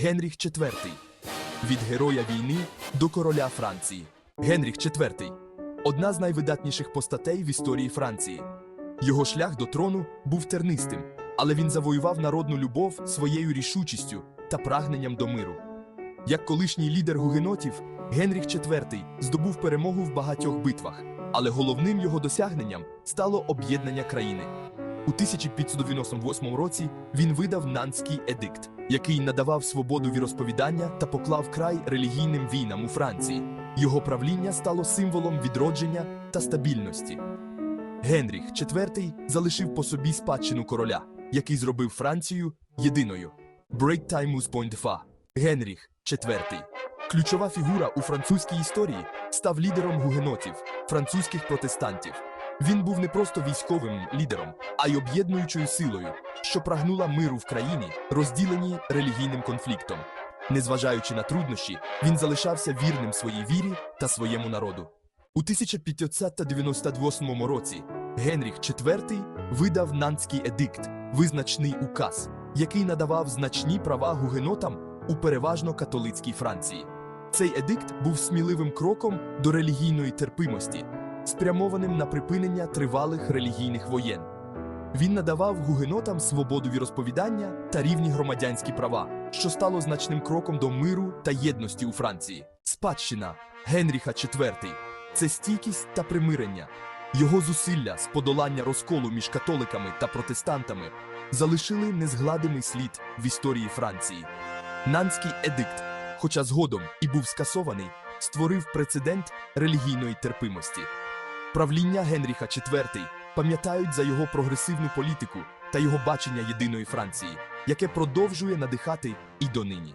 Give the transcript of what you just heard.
Генріх IV. Від героя війни до короля Франції. Генріх IV одна з найвидатніших постатей в історії Франції. Його шлях до трону був тернистим, але він завоював народну любов своєю рішучістю та прагненням до миру. Як колишній лідер гугенотів, Генріх IV здобув перемогу в багатьох битвах, але головним його досягненням стало об'єднання країни. У 1598 році він видав Нанський едикт, який надавав свободу віросповідання та поклав край релігійним війнам у Франції. Його правління стало символом відродження та стабільності. Генріх IV залишив по собі спадщину короля, який зробив Францію єдиною. Брейктаймус Пойнтфа. Генріх IV. Ключова фігура у французькій історії став лідером гугенотів, французьких протестантів. Він був не просто військовим лідером, а й об'єднуючою силою, що прагнула миру в країні, розділеній релігійним конфліктом. Незважаючи на труднощі, він залишався вірним своїй вірі та своєму народу. У 1598 році Генріх IV видав Нанський едикт, визначний указ, який надавав значні права гугенотам у переважно католицькій Франції. Цей едикт був сміливим кроком до релігійної терпимості, спрямованим на припинення тривалих релігійних воєн. Він надавав гугенотам свободу віросповідання та рівні громадянські права, що стало значним кроком до миру та єдності у Франції. Спадщина Генріха IV – це стійкість та примирення. Його зусилля з подолання розколу між католиками та протестантами залишили незгладимий слід в історії Франції. Нанський едикт, хоча згодом і був скасований, створив прецедент релігійної терпимості. Правління Генріха IV пам'ятають за його прогресивну політику та його бачення єдиної Франції, яке продовжує надихати і донині.